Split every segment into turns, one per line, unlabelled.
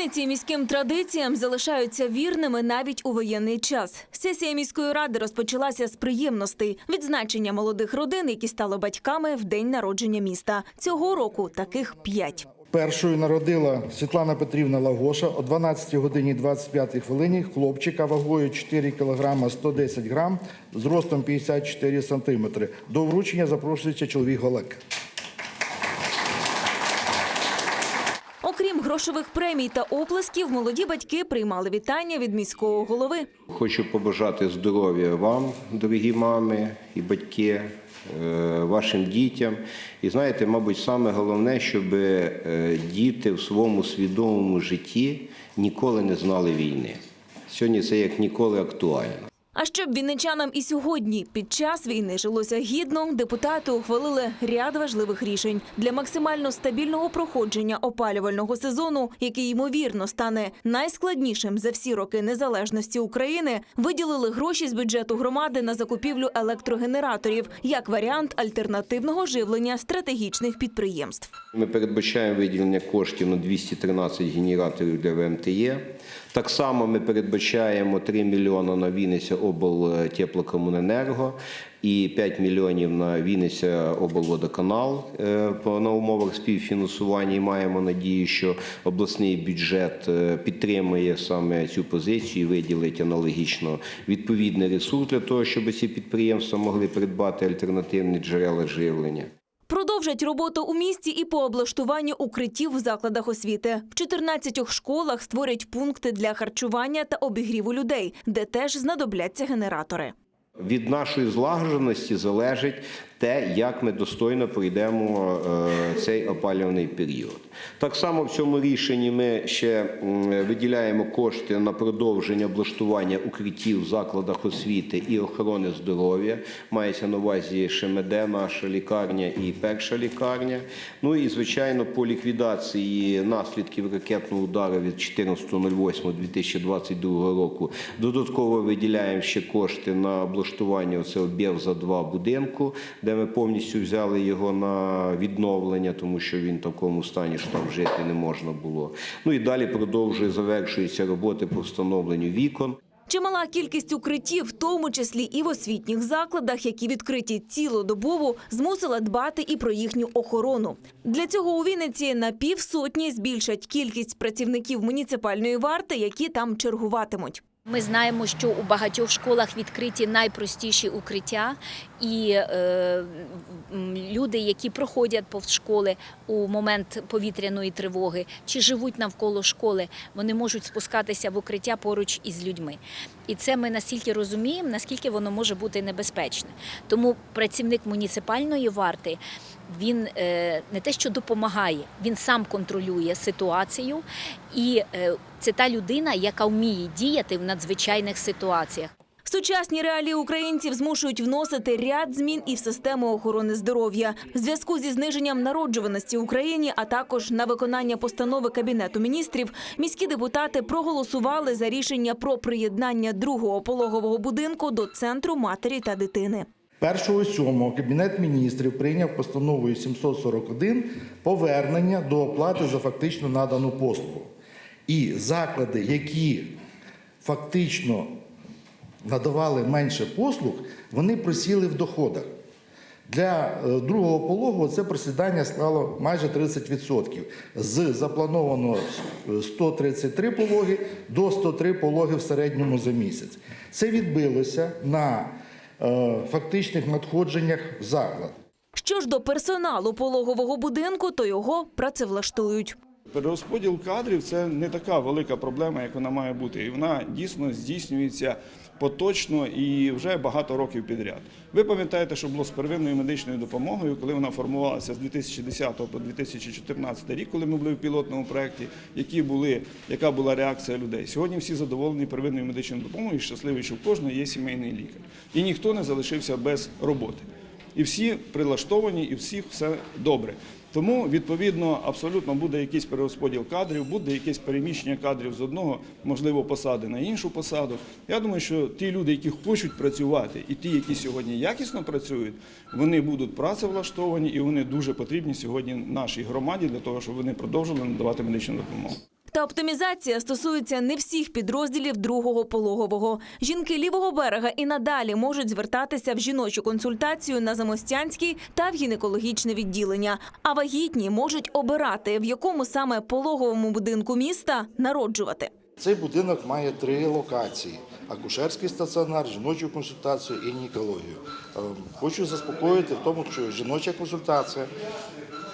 Вінниці міським традиціям залишаються вірними навіть у воєнний час. Сесія міської ради розпочалася з приємностей відзначення молодих родин, які стали батьками в день народження міста. Цього року таких п'ять.
Першою народила Світлана Петрівна Лагоша о 12 годині 25 хвилині хлопчика вагою 4 кг 110 грам, з ростом 54 сантиметри. До вручення запрошується чоловік Голек.
Окрім грошових премій та оплесків, молоді батьки приймали вітання від міського голови.
Хочу побажати здоров'я вам, дорогі мами і батьки, е, вашим дітям. І знаєте, мабуть, саме головне, щоб е, діти в своєму свідомому житті ніколи не знали війни. Сьогодні це як ніколи актуально.
А щоб вінничанам і сьогодні під час війни жилося гідно, депутати ухвалили ряд важливих рішень для максимально стабільного проходження опалювального сезону, який ймовірно стане найскладнішим за всі роки незалежності України. Виділили гроші з бюджету громади на закупівлю електрогенераторів як варіант альтернативного живлення стратегічних підприємств.
Ми передбачаємо виділення коштів на 213 генераторів для ВМТЄ. Так само ми передбачаємо 3 мільйони на Вінниця облтеплокомуненерго і 5 мільйонів на Вінниця облводоканал е, на умовах співфінансування. І маємо надію, що обласний бюджет е, підтримує саме цю позицію і виділить аналогічно відповідний ресурс для того, щоб ці підприємства могли придбати альтернативні джерела живлення.
Продовжать роботу у місті і по облаштуванню укриттів в закладах освіти. В 14 школах створять пункти для харчування та обігріву людей, де теж знадобляться генератори.
Від нашої злагодженості залежить те, як ми достойно пройдемо е, цей опалюваний період. Так само в цьому рішенні ми ще виділяємо кошти на продовження облаштування укриттів в закладах освіти і охорони здоров'я. Мається на увазі ШМД, наша лікарня і перша лікарня. Ну і звичайно, по ліквідації наслідків ракетного удару від 14.08.2022 року додатково виділяємо ще кошти на облаштування цього за 2 будинку, де ми повністю взяли його на відновлення, тому що він в такому стані, що там жити не можна було. Ну і далі продовжує завершуються роботи по встановленню вікон.
Чимала кількість укриттів, в тому числі і в освітніх закладах, які відкриті цілодобово, змусила дбати і про їхню охорону. Для цього у Вінниці на півсотні збільшать кількість працівників муніципальної варти, які там чергуватимуть.
Ми знаємо, що у багатьох школах відкриті найпростіші укриття, і е, люди, які проходять повз школи у момент повітряної тривоги чи живуть навколо школи, вони можуть спускатися в укриття поруч із людьми. І це ми настільки розуміємо, наскільки воно може бути небезпечне. Тому працівник муніципальної варти він е, не те, що допомагає, він сам контролює ситуацію, і е, це та людина, яка вміє діяти в надзвичайних ситуаціях.
Сучасні реалії українців змушують вносити ряд змін і в систему охорони здоров'я в зв'язку зі зниженням народжуваності в Україні, а також на виконання постанови кабінету міністрів. Міські депутати проголосували за рішення про приєднання другого пологового будинку до центру матері та дитини.
1.7 Кабінет міністрів прийняв постановою 741 повернення до оплати за фактично надану послугу. І заклади, які фактично надавали менше послуг, вони просіли в доходах. Для е, другого пологу це просідання склало майже 30%. З запланованого е, 133 пологи до 103 пологи в середньому за місяць. Це відбилося на е, фактичних надходженнях в заклад.
Що ж до персоналу пологового будинку, то його працевлаштують.
Перерозподіл кадрів це не така велика проблема, як вона має бути. І вона дійсно здійснюється поточно і вже багато років підряд. Ви пам'ятаєте, що було з первинною медичною допомогою, коли вона формувалася з 2010 по 2014 рік, коли ми були в пілотному проєкті, які були, яка була реакція людей. Сьогодні всі задоволені первинною медичною допомогою, і щасливі, що в кожного є сімейний лікар. І ніхто не залишився без роботи. І всі прилаштовані, і всіх все добре. Тому відповідно абсолютно буде якийсь перерозподіл кадрів, буде якесь переміщення кадрів з одного, можливо, посади на іншу посаду. Я думаю, що ті люди, які хочуть працювати, і ті, які сьогодні якісно працюють, вони будуть працевлаштовані і вони дуже потрібні сьогодні нашій громаді для того, щоб вони продовжили надавати медичну допомогу.
Та оптимізація стосується не всіх підрозділів другого пологового. Жінки лівого берега і надалі можуть звертатися в жіночу консультацію на замостянський та в гінекологічне відділення. А вагітні можуть обирати, в якому саме пологовому будинку міста народжувати.
Цей будинок має три локації: акушерський стаціонар, жіночу консультацію і гінекологію. Е, Хочу заспокоїти в тому, що жіноча консультація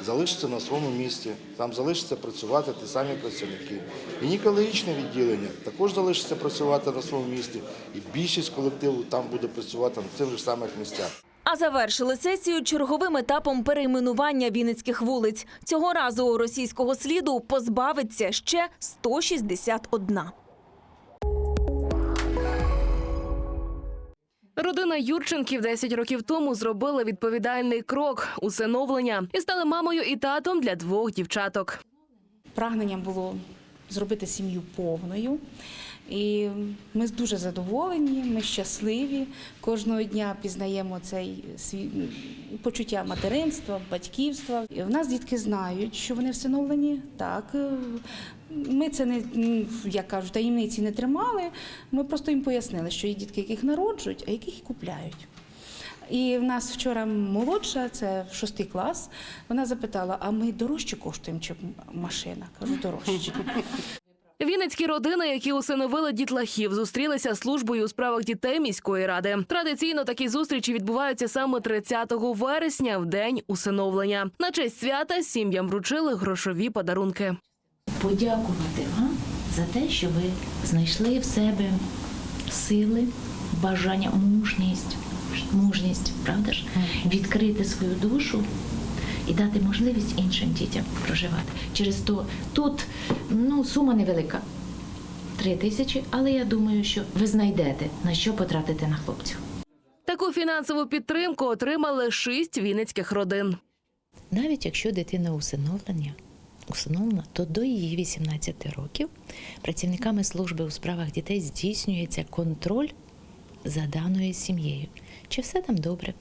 залишиться на своєму місці, там залишиться працювати ті самі працівники. Гінекологічне відділення також залишиться працювати на своєму місці, і більшість колективу там буде працювати на цих же самих місцях.
А завершили сесію черговим етапом перейменування вінницьких вулиць. Цього разу російського сліду позбавиться ще 161.
Родина Юрченків 10 років тому зробила відповідальний крок усиновлення і стали мамою і татом для двох дівчаток.
Прагненням було зробити сім'ю повною. І ми дуже задоволені, ми щасливі. Кожного дня пізнаємо цей свій почуття материнства, батьківства. І в нас дітки знають, що вони всиновлені. Так, е, ми це не як кажуть, таємниці не тримали. Ми просто їм пояснили, що є дітки, яких народжують, а яких купляють. І в нас вчора молодша, це шостий клас. Вона запитала: а ми дорожче коштуємо, чи машина? Кажу, дорожче.
Вінницькі родини, які усиновили дітлахів, зустрілися з службою у справах дітей міської ради. Традиційно такі зустрічі відбуваються саме 30 вересня, в день усиновлення. На честь свята сім'ям вручили грошові подарунки.
подякувати вам за те, що ви знайшли в себе сили, бажання, мужність, мужність, правда ж, відкрити свою душу і дати можливість іншим дітям проживати. Через то тут ну, сума невелика. Три тисячі, але я думаю, що ви знайдете на що потратити на хлопців.
Таку фінансову підтримку отримали шість вінницьких родин.
Навіть якщо дитина усиновлення, усиновлена, то до її 18 років працівниками служби у справах дітей здійснюється контроль за даною сім'єю. Чи все там добре,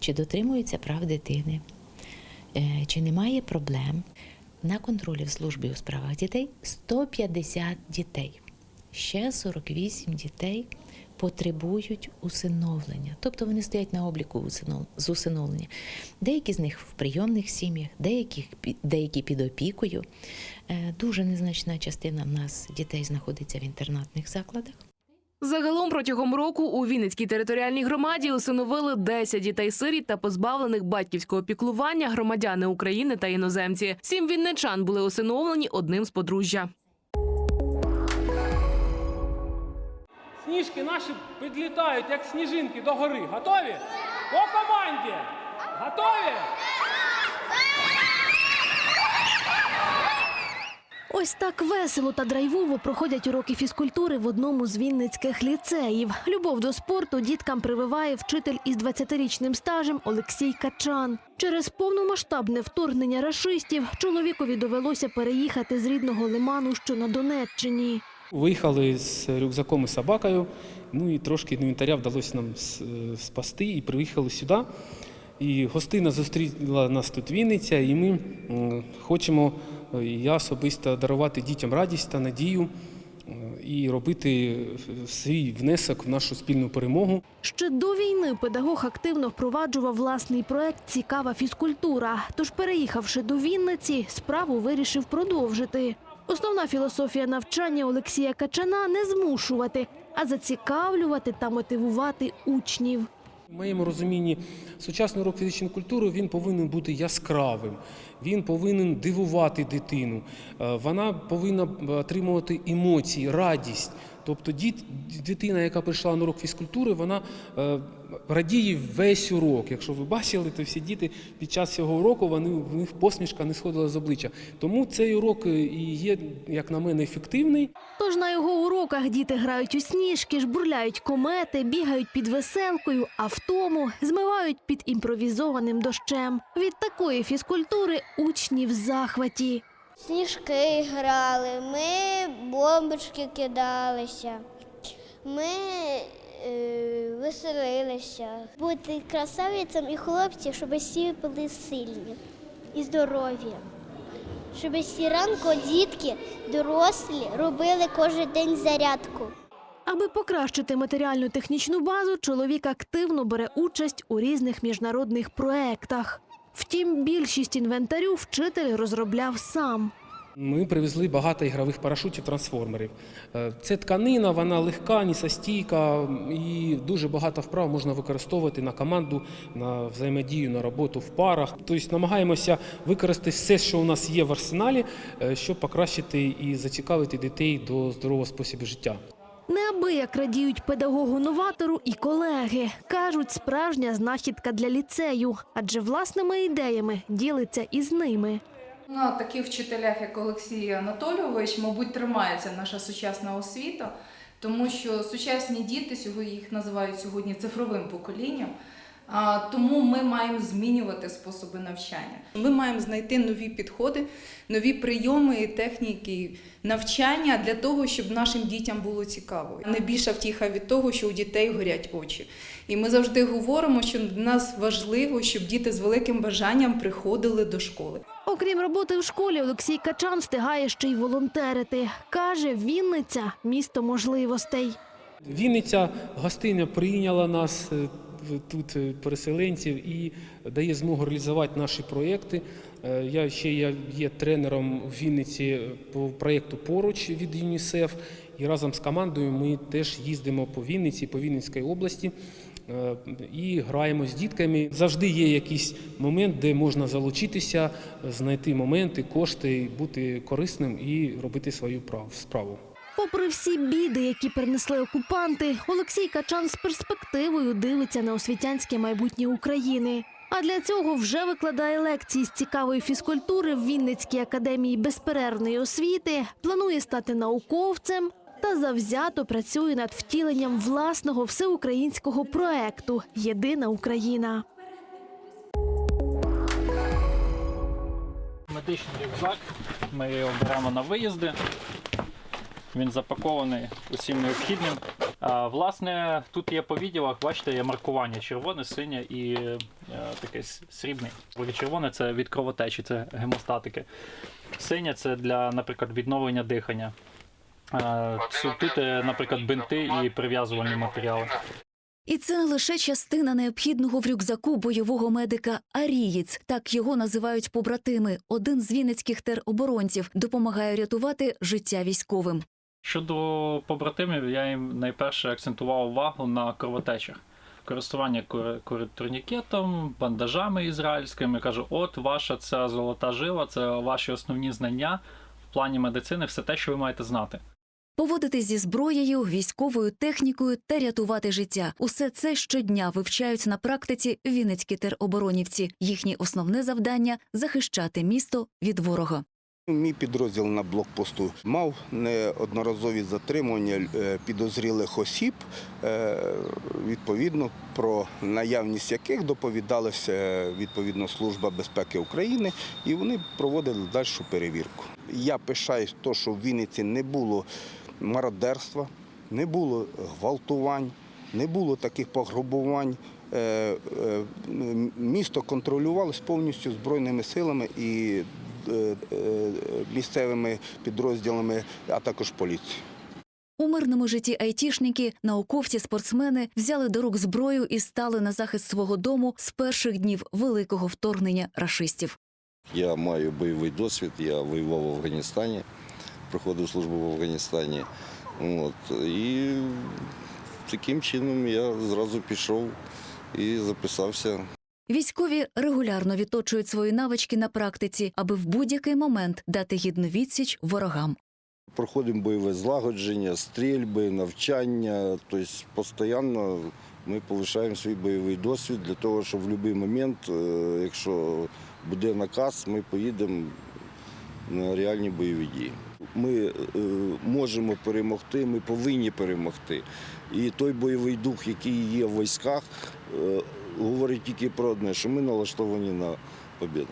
чи дотримуються прав дитини, чи немає проблем. На контролі в службі у справах дітей 150 дітей. Ще 48 дітей потребують усиновлення, тобто вони стоять на обліку з усиновлення. Деякі з них в прийомних сім'ях, деякі, деякі під опікою. Е, Дуже незначна частина в нас дітей знаходиться в інтернатних закладах.
Загалом протягом року у Вінницькій територіальній громаді усиновили 10 дітей-сиріт та позбавлених батьківського піклування громадяни України та іноземці. Сім вінничан були усиновлені одним з подружжя.
Сніжки наші підлітають, як сніжинки до гори. Готові? По команді! Готові?
Ось так весело та драйвово проходять уроки фізкультури в одному з вінницьких ліцеїв. Любов до спорту діткам прививає вчитель із 20-річним стажем Олексій Качан. Через повномасштабне вторгнення рашистів чоловікові довелося переїхати з рідного лиману, що на Донеччині.
Виїхали з рюкзаком і собакою. Ну і трошки інвентаря вдалося нам е, спасти і приїхали сюди. І гостина зустріла нас тут Вінниця, і ми хочемо, я особисто дарувати дітям радість та надію е, і робити е, свій внесок в нашу спільну перемогу.
Ще до війни педагог активно впроваджував власний проект Цікава фізкультура. Тож, переїхавши до Вінниці, справу вирішив продовжити. Основна філософія навчання Олексія Качана не змушувати, а зацікавлювати та мотивувати учнів.
В моєму розумінні сучасний урок фізичної культури він повинен бути яскравим, він повинен дивувати дитину, е, вона повинна отримувати емоції, радість. Тобто діт, дитина, яка прийшла на урок фізкультури, вона е, радіє весь урок. Якщо ви бачили, то всі діти під час цього уроку вони в них посмішка не сходила з обличчя. Тому цей урок е, і є, як на мене, ефективний.
Тож на його уроках діти грають у сніжки, жбурляють комети, бігають під веселкою, а втому змивають під імпровізованим дощем. Від такої фізкультури учні в захваті.
Сніжки грали, ми бомбочки кидалися, ми е, веселилися. Бути красавицям і хлопці, щоб всі були сильні і здорові, щоб всі ранку дітки, дорослі робили кожен день зарядку.
Аби покращити матеріальну технічну базу, чоловік активно бере участь у різних міжнародних проектах. Втім, більшість інвентарю вчитель розробляв сам.
Ми привезли багато ігрових парашутів трансформерів. Е, Це тканина, вона легка, нісостійка і дуже багато вправ можна використовувати на команду, на взаємодію, на роботу в парах. Тобто намагаємося використати все, що у нас є в арсеналі, е, щоб покращити і зацікавити дітей до здорового способу життя.
Неабияк радіють педагогу-новатору і колеги. Кажуть, справжня знахідка для ліцею, адже власними ідеями ділиться із ними.
На таких вчителях, як Олексій Анатолійович, мабуть, тримається наша сучасна освіта, тому що сучасні діти сьогодні їх називають сьогодні цифровим поколінням. А, Тому ми маємо змінювати способи навчання. Ми маємо знайти нові підходи, нові прийоми і техніки навчання для того, щоб нашим дітям було цікаво. Найбільша втіха від того, що у дітей горять очі. І ми завжди говоримо, що для нас важливо, щоб діти з великим бажанням приходили до школи.
Окрім роботи в школі, Олексій Качан встигає ще й волонтерити. Каже, Вінниця місто можливостей.
Вінниця гостинно прийняла нас е, тут е, переселенців і дає змогу реалізувати наші проєкти. Е, Я ще є, є тренером в Вінниці е, по проєкту поруч від ЮНІСЕФ. І разом з командою ми теж їздимо по Вінниці, по Вінницькій області. І граємо з дітками. Завжди є якийсь момент, де можна залучитися, знайти моменти, кошти, бути корисним і робити свою справу.
Попри всі біди, які принесли окупанти, Олексій Качан з перспективою дивиться на освітянське майбутнє України. А для цього вже викладає лекції з цікавої фізкультури в Вінницькій академії безперервної освіти, планує стати науковцем та завзято працює над втіленням власного всеукраїнського проекту Єдина Україна.
Медичний рюкзак. Ми його беремо на виїзди. Він запакований усім необхідним. А, власне, тут є по відділах, бачите, є маркування червоне, синє і е, таке срібне. Червоне це від кровотечі, це гемостатики. Синє це для, наприклад, відновлення дихання. Тут, е, наприклад, бинти і прив'язувальні матеріали.
І це лише частина необхідного в рюкзаку бойового медика Арієць. Так його називають побратими. Один з вінницьких тероборонців допомагає рятувати життя військовим.
Щодо побратимів, я їм найперше акцентував увагу на кровотечах. Користування кор- кор- турнікетом, бандажами ізраїльськими. Кажу, от ваша ця золота жила, це ваші основні знання в плані медицини, все те, що ви маєте знати.
Поводити зі зброєю, військовою технікою та рятувати життя. Усе це щодня вивчають на практиці вінницькі тероборонівці. Їхнє основне завдання захищати місто від ворога.
Мій підрозділ на блокпосту мав неодноразові затримування е, підозрілих осіб, е, відповідно про наявність яких доповідалася відповідно Служба безпеки України, і вони проводили дальшу перевірку. Я пишаюсь, то, що в Вінниці не було мародерства, не було гвалтувань, не було таких пограбувань. Е, е, Місто контролювалось повністю збройними силами і е, е, місцевими підрозділами, а також поліцією.
У мирному житті айтішники, науковці, спортсмени взяли до рук зброю і стали на захист свого дому з перших днів великого вторгнення рашистів.
Я маю бойовий досвід, я воював в Афганістані, проходив службу в Афганістані. От, і таким чином я зразу пішов і записався
Військові регулярно відточують свої навички на практиці, аби в будь-який момент дати гідну відсіч ворогам.
Проходимо бойове злагодження, стрільби, навчання. Тобто постійно ми повишаємо свій бойовий досвід для того, щоб в будь-який момент, е, якщо буде наказ, ми поїдемо на реальні бойові дії. Ми е, можемо перемогти, ми повинні перемогти. І той бойовий дух, який є в військах, е, говорить тільки про одне, що ми налаштовані на побіду.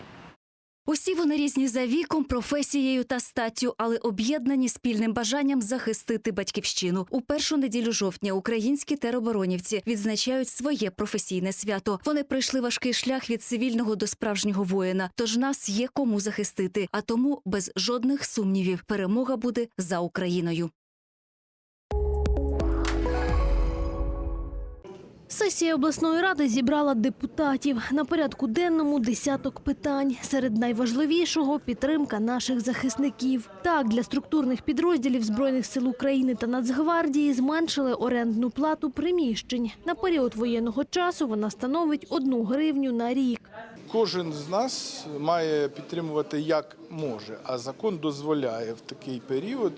Усі вони різні за віком, професією та статтю, але об'єднані спільним бажанням захистити батьківщину. У першу неділю жовтня українські тероборонівці відзначають своє професійне свято. Вони пройшли важкий шлях від цивільного до справжнього воїна. Тож нас є кому захистити. А тому без жодних сумнівів перемога буде за Україною.
Сесія обласної ради зібрала депутатів. На порядку денному десяток питань. Серед найважливішого підтримка наших захисників. Так, для структурних підрозділів Збройних сил України та Нацгвардії зменшили орендну плату приміщень. На період воєнного часу вона становить одну гривню на рік.
Кожен з нас має підтримувати як може, а закон дозволяє в такий період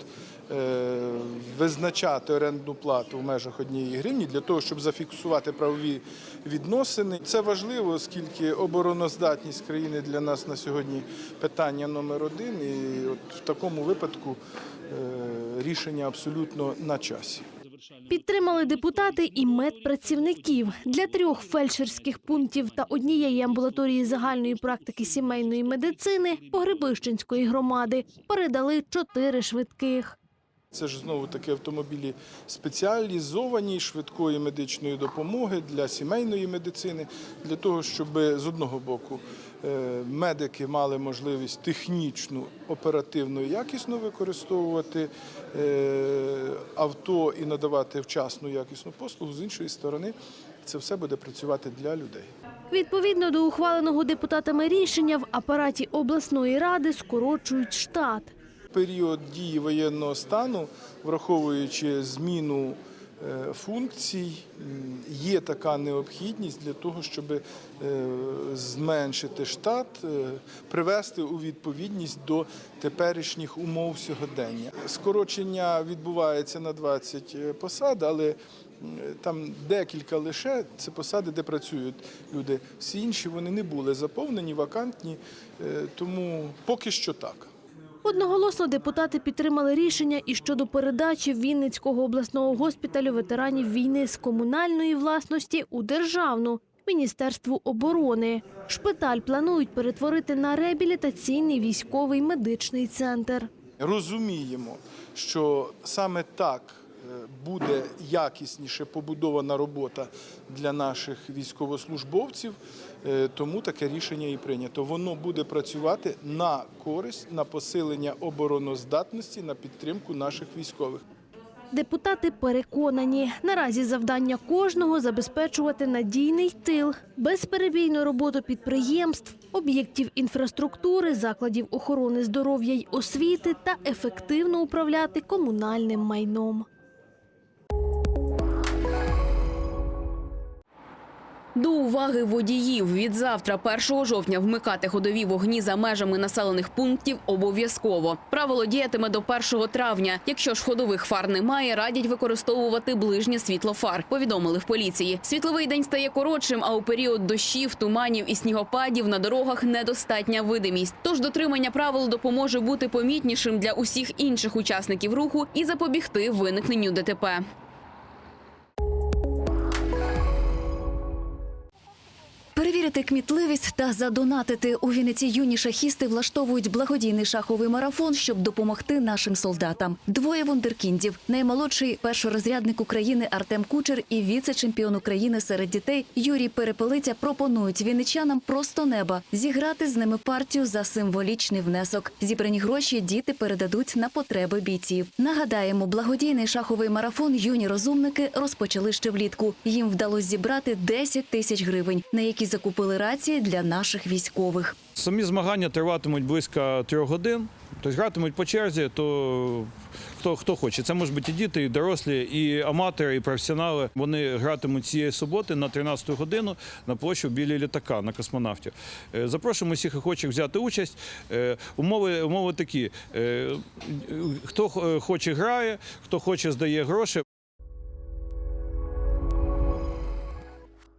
визначати орендну плату в межах однієї гривні для того, щоб зафіксувати правові відносини. Це важливо, оскільки обороноздатність країни для нас на сьогодні питання номер один. І от в такому випадку е, рішення абсолютно на часі.
Підтримали депутати і медпрацівників. Для трьох фельдшерських пунктів та однієї амбулаторії загальної практики сімейної медицини Погребищенської громади передали чотири швидких.
Це ж знову таки автомобілі спеціалізовані швидкої медичної допомоги для сімейної медицини, для того, щоб з одного боку е, медики мали можливість технічну, оперативно і якісно використовувати е, авто і надавати вчасну якісну послугу. З іншої сторони, це все буде працювати для людей.
Відповідно до ухваленого депутатами рішення в апараті обласної ради скорочують штат.
Період дії воєнного стану, враховуючи зміну е, функцій, є така необхідність для того, щоб е, зменшити штат, е, привести у відповідність до теперішніх умов сьогодення. Скорочення відбувається на 20 посад, але там декілька лише це посади, де працюють люди. Всі інші вони не були заповнені, вакантні, тому поки що так.
Одноголосно депутати підтримали рішення і щодо передачі Вінницького обласного госпіталю ветеранів війни з комунальної власності у державну Міністерству оборони. Шпиталь планують перетворити на реабілітаційний військовий медичний центр.
Розуміємо, що саме так буде якісніше побудована робота для наших військовослужбовців, е, тому таке рішення і прийнято. Воно буде працювати на користь, на посилення обороноздатності, на підтримку наших військових.
Депутати переконані, наразі завдання кожного забезпечувати надійний тил, безперебійну роботу підприємств, об'єктів інфраструктури, закладів охорони здоров'я й освіти та ефективно управляти комунальним майном.
До уваги водіїв від завтра, 1 жовтня, вмикати ходові вогні за межами населених пунктів обов'язково. Правило діятиме до 1 травня. Якщо ж ходових фар немає, радять використовувати ближнє світло фар. Повідомили в поліції. Світловий день стає коротшим, а у період дощів, туманів і снігопадів на дорогах недостатня видимість. Тож дотримання правил допоможе бути помітнішим для усіх інших учасників руху і запобігти виникненню ДТП.
Перевірити кмітливість та задонатити у Вінниці юні шахісти влаштовують благодійний шаховий марафон, щоб допомогти нашим солдатам. Двоє вундеркіндів. Наймолодший першорозрядник України Артем Кучер і віце-чемпіон України серед дітей Юрій Перепелиця пропонують вінничанам просто неба зіграти з ними партію за символічний внесок. Зібрані гроші діти передадуть на потреби бійців. Нагадаємо, благодійний шаховий марафон юні розумники розпочали ще влітку. Їм вдалося зібрати 10 тисяч гривень, на які закупили рації для наших військових.
Самі змагання триватимуть близько трьох годин. Тобто гратимуть по черзі, то хто, хто хоче. Це можуть бути і діти, і дорослі, і аматори, і професіонали. Вони гратимуть цієї суботи на 13 годину на площу біля літака на космонавтів. Е, Запрошуємо всіх охочих взяти участь. Е, Умови, умови такі: Е, хто хоче грає, хто хоче здає гроші.